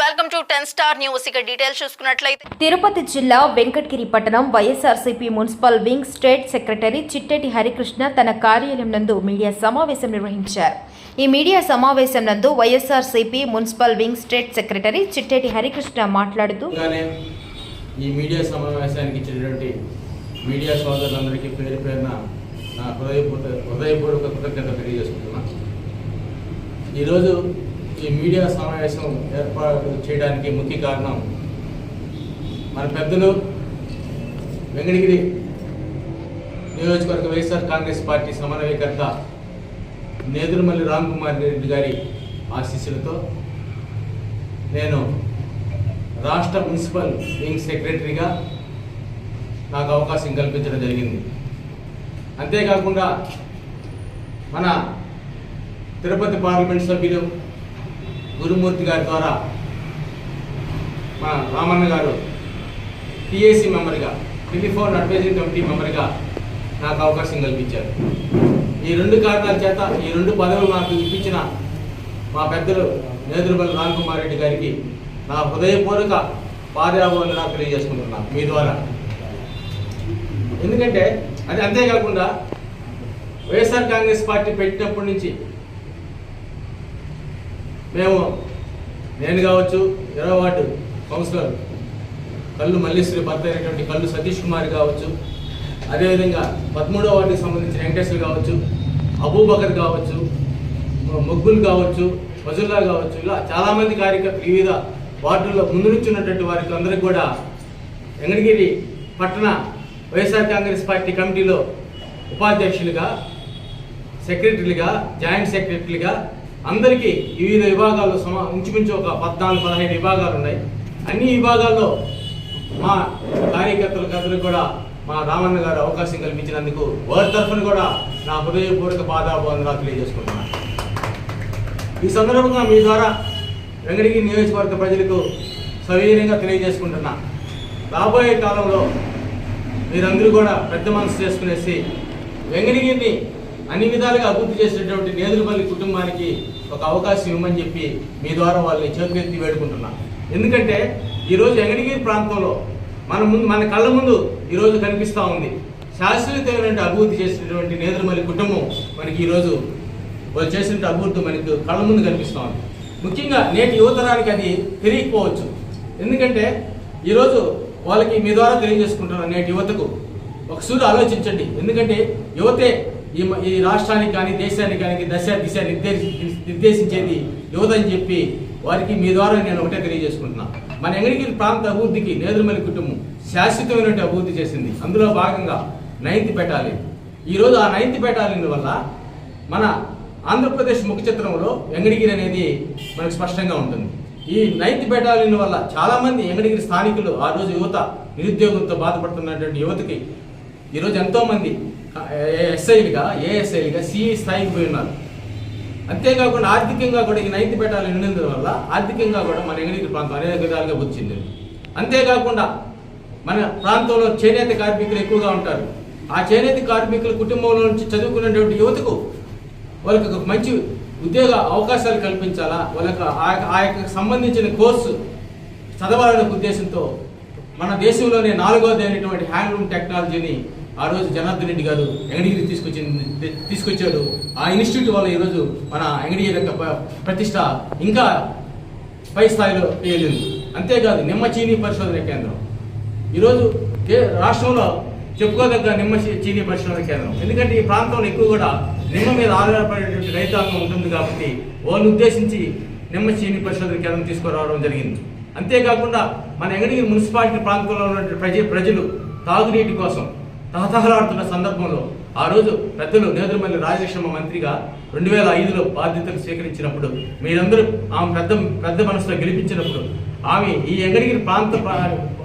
Welcome to ten star news. ఇక details చూసుకున్నట్లయితే తిరుపతి జిల్లా వెంకటగిరి పట్టణం YSRCP municipal wing state secretary Chitteti Harikrishna తన కార్యాలయం నందు మీడియా సమావేశం నిర్వహించారు. ఈ మీడియా సమావేశం నందు YSRCP municipal wing state secretary Chitteti Harikrishna మాట్లాడుతూ ఈ మీడియా సమావేశానికి ఇచ్చినటువంటి మీడియా సోదరులందరికీ పేరు పేరున నా హృదయపూర్వ హృదయపూర్వక కృతజ్ఞత తెలియజేసుకుంటున్నా. ఈరోజు ఈ మీడియా సమావేశం ఏర్పాటు చేయడానికి ముఖ్య కారణం మన పెద్దలు వెంకటగిరి నియోజకవర్గ వైఎస్ఆర్ కాంగ్రెస్ పార్టీ సమన్వయకర్త నేదురుమల్లి రామ్ కుమార్ రెడ్డి గారి ఆశీస్సులతో నేను రాష్ట్ర మున్సిపల్ వింగ్ సెక్రటరీగా నాకు అవకాశం కల్పించడం జరిగింది. అంతేకాకుండా మన తిరుపతి పార్లమెంట్ సభ్యులు గురుమూర్తి గారి ద్వారా మా రామన్న గారు టిఏసి మెంబర్గా టెలిఫోన్ అడ్వైజింగ్ కమిటీ మెంబర్గా నాకు అవకాశం కల్పించారు. ఈ రెండు కారణాల చేత ఈ రెండు పదవులు నాకు ఇప్పించిన మా పెద్దలు నేదురుమల్లి రామ్ కుమార్ రెడ్డి గారికి నా హృదయపూర్వక పార్యాభివందన తెలియజేసుకుంటున్నాను మీ ద్వారా. ఎందుకంటే అది అంతేకాకుండా వైఎస్ఆర్ కాంగ్రెస్ పార్టీ పెట్టినప్పటి నుంచి మేము నేను కావచ్చు ఇరవై వార్డు కౌన్సిలర్. కళ్ళు మల్లేశ్వరి భర్త అయినటువంటి కళ్ళు సతీష్ కుమార్ కావచ్చు. అదేవిధంగా పదమూడో వార్డుకి సంబంధించిన వెంకటేశ్వర్ కావచ్చు అబూబకర్ కావచ్చు మొగ్గులు కావచ్చు మజుల్లా కావచ్చు. ఇలా చాలామంది కార్యకర్త వివిధ వార్డుల్లో ముందు నుంచి ఉన్నటువంటి వారికి అందరికి కూడా వెంకటగిరి పట్టణ వైఎస్ఆర్ కాంగ్రెస్ పార్టీ కమిటీలో ఉపాధ్యక్షులుగా సెక్రటరీలుగా జాయింట్ సెక్రటరీలుగా అందరికీ వివిధ విభాగాల్లో సమా ఇంచుమించు ఒక పద్నాలుగు పదహైదు విభాగాలు ఉన్నాయి అన్ని విభాగాల్లో మా కార్యకర్తలకు కథలు కూడా మా రామన్న గారు అవకాశం కల్పించినందుకు వారి తరఫున కూడా నా హృదయపూర్వక బాధాబంధనాలు తెలియజేసుకుంటున్నాను. ఈ సందర్భంగా మీ ద్వారా వెంగడిగి నియోజకవర్గ ప్రజలకు సవినయంగా తెలియజేసుకుంటున్నా. రాబోయే కాలంలో మీరందరూ కూడా పెద్ద మనసు చేసుకునేసి వెంకటగిరిని అన్ని విధాలుగా అభివృద్ధి చేసినటువంటి నేదురుపల్లి కుటుంబానికి ఒక అవకాశం ఇవ్వమని చెప్పి మీ ద్వారా వాళ్ళని చేతులెత్తి వేడుకుంటున్నా. ఎందుకంటే ఈరోజు వెంకటగిరి ప్రాంతంలో మన ముందు మన కళ్ళ ముందు ఈరోజు కనిపిస్తూ ఉంది. శాశ్వతమైనటువంటి అభివృద్ధి చేసినటువంటి నేదురుమల్లి కుటుంబం మనకి ఈరోజు వాళ్ళు చేసిన అభివృద్ధి మనకు కళ్ళ ముందు కనిపిస్తూ ఉంది. ముఖ్యంగా నేటి యువతరానికి అది తెలియకపోవచ్చు. ఎందుకంటే ఈరోజు వాళ్ళకి మీ ద్వారా తెలియజేసుకుంటున్నారు నేటి యువతకు ఒక ఆలోచించండి. ఎందుకంటే యువతే ఈ మ- ఈ రాష్ట్రానికి కానీ దేశానికి కానీ దశ దిశ నిర్దేశి నిర్దేశించేది యువత అని చెప్పి వారికి మీ ద్వారా నేను ఒకటే తెలియజేసుకుంటున్నా. మన ఎంగడిగిరి ప్రాంత అభివృద్ధికి నేదురుమల్లి కుటుంబం శాశ్వతమైనటువంటి అభివృద్ధి చేసింది. అందులో భాగంగా నైన్త్ పెట్టాలి ఈరోజు ఆ నైన్త్ పెట్టాలి వల్ల మన ఆంధ్రప్రదేశ్ ముఖ చిత్రంలో ఎంగడిగిరి అనేది మనకు స్పష్టంగా ఉంటుంది. ఈ నైన్త్ బెటాలియన్ వల్ల చాలామంది ఎంగడిగిరి స్థానికులు ఆ రోజు యువత నిరుద్యోగంతో బాధపడుతున్నటువంటి యువతకి ఈరోజు ఎంతోమంది ఎస్ఐలుగా ఏఎస్ఐలుగా సిఈ స్థాయికి పోయి ఉన్నారు అంతేకాకుండా ఆర్థికంగా కూడా ఈ నైన్త్ పెట్టాలి ఉన్నందువల్ల వల్ల ఆర్థికంగా కూడా మన ఎంగడిగిరి ప్రాంతం అనేక విధాలుగా వచ్చింది అంతేకాకుండా మన ప్రాంతంలో చేనేత కార్మికులు ఎక్కువగా ఉంటారు. ఆ చేనేత కార్మికుల కుటుంబంలో నుంచి చదువుకునేటువంటి యువతకు వాళ్ళకి ఒక మంచి ఉద్యోగ అవకాశాలు కల్పించాలా? వాళ్ళకు ఆ యొక్క సంబంధించిన కోర్సు చదవాలనే ఉద్దేశంతో మన దేశంలోనే నాలుగోది అయినటువంటి హ్యాండ్లూమ్ టెక్నాలజీని ఆ రోజు జనార్దన్ రెడ్డి గారు ఎంగడిగిరి తీసుకొచ్చి తీసుకొచ్చాడు. ఆ ఇన్స్టిట్యూట్ వల్ల ఈరోజు మన ఎంగడిగిరి యొక్క ప్రతిష్ట ఇంకా పై స్థాయిలో తేలింది అంతేకాదు నిమ్మ చీనీ పరిశోధన కేంద్రం. ఈరోజు రాష్ట్రంలో చెప్పుకోదగ్గ నిమ్మ చీనీ పరిశోధన కేంద్రం. ఎందుకంటే ఈ ప్రాంతంలో ఎక్కువ కూడా నిమ్మ మీద ఆధారపడేటువంటి రైతాంగం ఉంటుంది కాబట్టి వాళ్ళని ఉద్దేశించి నిమ్మ చీనీ పరిశోధన కేంద్రం తీసుకురావడం జరిగింది. అంతేకాకుండా మన ఎంగడిగిరి మున్సిపాలిటీ ప్రాంతంలో ఉన్నటువంటి ప్రజ ప్రజలు తాగునీటి కోసం తహతహలాడుతున్న సందర్భంలో ఆ రోజు పెద్దలు నేదురుమల్లి రాజలక్ష్మ మంత్రిగా రెండు వేల ఐదులో బాధ్యతలు స్వీకరించినప్పుడు మీరందరూ ఆమె పెద్ద పెద్ద మనసులో గెలిపించినప్పుడు ఆమె ఈ ఎంగడిగిరి ప్రాంత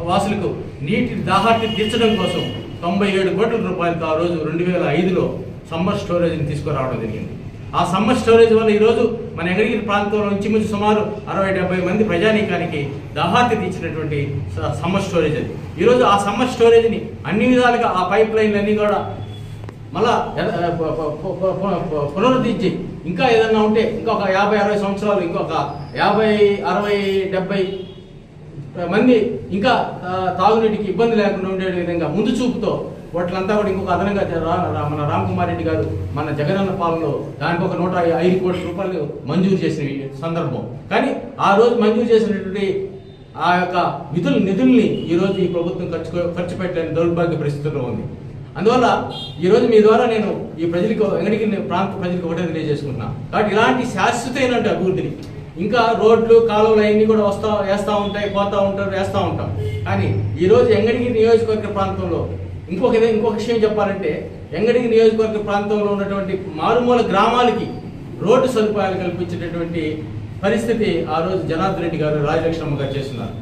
వాసులకు నీటి దాహార్తి తీర్చడం కోసం తొంభై ఏడు కోట్ల రూపాయలతో ఆ రోజు రెండు వేల ఐదులో సమ్మర్ స్టోరేజ్ని తీసుకురావడం జరిగింది. ఆ సమ్మర్ స్టోరేజ్ వల్ల ఈరోజు మన ఎంగడిగిరి ప్రాంతంలో నుంచి సుమారు అరవై డెబ్బై మంది ప్రజానీకానికి దాహాతి తీర్చినటువంటి సమ్మర్ స్టోరేజ్ అది. ఈరోజు ఆ సమ్మర్ స్టోరేజ్ని అన్ని విధాలుగా ఆ పైప్ లైన్లన్నీ కూడా మళ్ళా పునరుద్ధరించి ఇంకా ఏదన్నా ఉంటే ఇంకొక యాభై అరవై సంవత్సరాలు ఇంకొక యాభై అరవై డెబ్బై మంది ఇంకా తాగునీటికి ఇబ్బంది లేకుండా ఉండే విధంగా ముందు చూపుతో వాటిలంతా కూడా ఇంకొక అదనంగా మన రామ్కుమార్ రెడ్డి గారు మన జగనన్న పాలనలో దానికి ఒక నూట ఐదు కోట్ల రూపాయలు మంజూరు చేసిన సందర్భం. కానీ ఆ రోజు మంజూరు చేసినటువంటి ఆ యొక్క విధుల నిధుల్ని ఈరోజు ఈ ప్రభుత్వం ఖర్చు ఖర్చు పెట్టలేని దౌర్భాగ్య పరిస్థితుల్లో ఉంది. అందువల్ల ఈ రోజు మీ ద్వారా నేను ఈ ప్రజలకు వెంకటగిరి ప్రాంత ప్రజలకు ఒకటే తెలియజేసుకుంటున్నాను కాబట్టి ఇలాంటి శాశ్వతమైన అభివృద్ధిని ఇంకా రోడ్లు కాలువలు అవన్నీ కూడా వస్తా వేస్తూ ఉంటాయి పోతూ ఉంటారు వేస్తూ ఉంటాం. కానీ ఈ రోజు ఎంగడిగిరి నియోజకవర్గ ప్రాంతంలో ఇంకొక ఇంకొక విషయం చెప్పాలంటే ఎంగడిగిరి నియోజకవర్గ ప్రాంతంలో ఉన్నటువంటి మారుమూల గ్రామాలకి రోడ్డు సదుపాయాలు కల్పించేటటువంటి పరిస్థితి ఆ రోజు జనార్దన్ రెడ్డి గారు రాజలక్ష్మమ్మ గారు చేస్తున్నారు.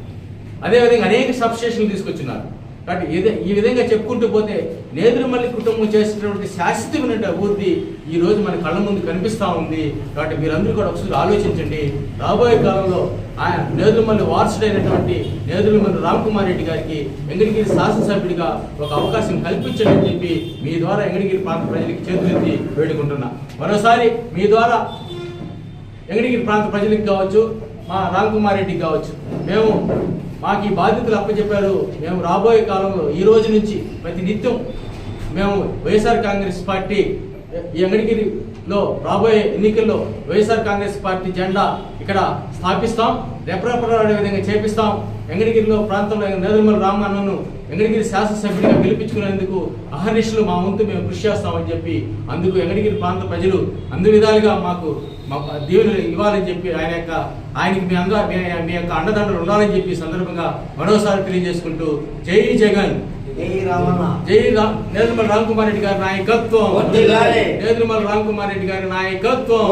అదేవిధంగా అనేక సబ్స్టేషన్లు తీసుకొచ్చున్నారు కాబట్టి ఇదే ఈ విధంగా చెప్పుకుంటూ పోతే నేదురుమల్లి కుటుంబం చేసినటువంటి శాశ్వతమైన అభివృద్ధి ఈరోజు మన కళ్ళ ముందు కనిపిస్తూ ఉంది. కాబట్టి మీరందరూ కూడా ఒకసారి ఆలోచించండి. రాబోయే కాలంలో ఆయన నేదురుమల్లి వారసుడైనటువంటి నేదురుమల్లి రామ్ కుమార్ రెడ్డి గారికి వెంకటగిరి శాసనసభ్యుడిగా ఒక అవకాశం కల్పించండి అని చెప్పి మీ ద్వారా వెంకటగిరి ప్రాంత ప్రజలకి చేతులెత్తి వేడుకుంటున్నా. మరోసారి మీ ద్వారా వెంకటగిరి ప్రాంత ప్రజలకు కావచ్చు మా రామ్ కుమార్ రెడ్డికి కావచ్చు. మేము మాకు ఈ బాధ్యతలు అప్పచెప్పారు. మేము రాబోయే కాలంలో ఈ రోజు నుంచి ప్రతి నిత్యం మేము వైఎస్ఆర్ కాంగ్రెస్ పార్టీ ఈ వెంకటగిరిలో రాబోయే ఎన్నికల్లో వైఎస్ఆర్ కాంగ్రెస్ పార్టీ జెండా ఇక్కడ స్థాపిస్తాం. రెపరెపరాడే విధంగా చేపిస్తాం. ఎంగడిగిరిలో ప్రాంతంలో నేదురుమల రామన్నను వెంకటగిరి శాసనసభ్యుడిగా గెలిపించుకునేందుకు అహర్నిశలు మా వంతు మేము కృషి చేస్తామని చెప్పి అందుకు ఎంగడిగిరి ప్రాంత ప్రజలు అన్ని విధాలుగా మాకు మా దీవెనలు ఇవ్వాలని చెప్పి ఆయన యొక్క ఆయనకి మీ అంద మీ యొక్క అండదండలు ఉండాలని చెప్పి సందర్భంగా మరోసారి తెలియజేసుకుంటూ జై జగన్ జై రామన్న జై రా నేదురుమల రామ్ కుమార్ రెడ్డి గారి నాయకత్వం. నేదురుమల రామ్ కుమార్ రెడ్డి గారి నాయకత్వం.